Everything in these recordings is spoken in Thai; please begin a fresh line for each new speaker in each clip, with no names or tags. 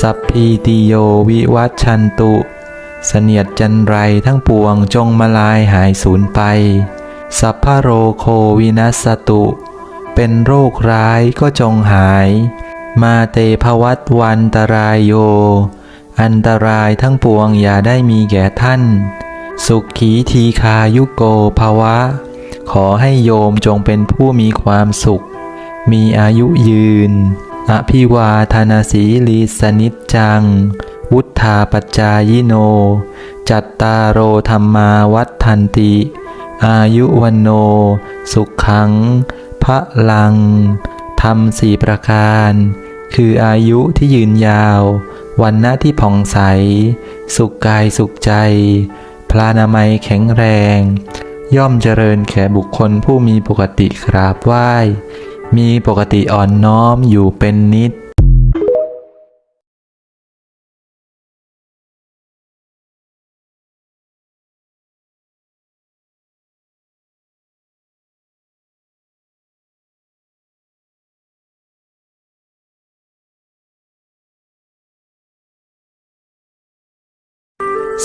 สัพพีติโยวิวัชชันตุ เสนียดจันไรทั้งปวงจงมาลายหายสูญไป สัพพะโรโควินัสสตุ เป็นโรคร้ายก็จงหาย มาเตภวัตวันตรายโย อันตรายทั้งปวงอย่าได้มีแก่ท่าน สุขีทีคายุโกภวะ ขอให้โยมจงเป็นผู้มีความสุข มีอายุยืน อภิวาทนาสีลีสนิจจัง วุธาปจจายโน จัตตารโอธรรมาวัฏทันติ อายุวันโน สุขขังพระลังธรรมสี่ประการ คืออายุที่ยืนยาว วันหน้าที่ผ่องใส สุขกายสุขใจ พลานามัยแข็งแรง ย่อมเจริญแก่บุคคลผู้มีปกติกราบไหว้ มีปกติอ่อนน้อมอยู่เป็นนิด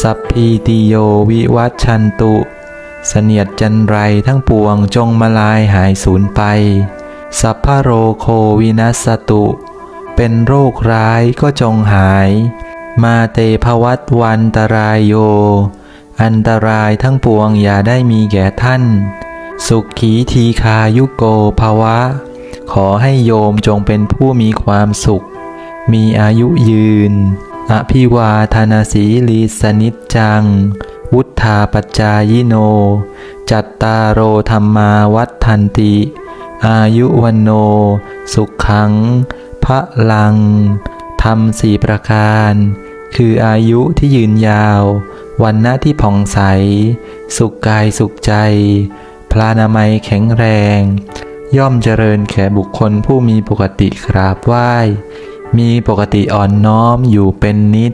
สัพพีติโยวิวัชชันตุ เสนียดจันไรทั้งปวงจงมาลายหายสูญไป สัพพะโรโควินัสตุ เป็นโรคร้ายก็จงหาย มาเตภวัตวันตรายโย อันตรายทั้งปวงอย่าได้มีแก่ท่าน สุขีทีคายุโกภวะ ขอให้โยมจงเป็นผู้มีความสุข มีอายุยืน อภิวาทนาสีลีสนิจจัง วุธาปจจายโน จัตตารโอธรรมาวัฏทันติ อายุวันโน สุขขัง พระลังธรรมสี่ประการ คืออายุที่ยืนยาว วันหน้าที่ผ่องใส สุขกายสุขใจ พลานามัยแข็งแรง ย่อมเจริญแก่บุคคลผู้มีปกติกราบไหว้ มีปกติอ่อนน้อมอยู่เป็นนิด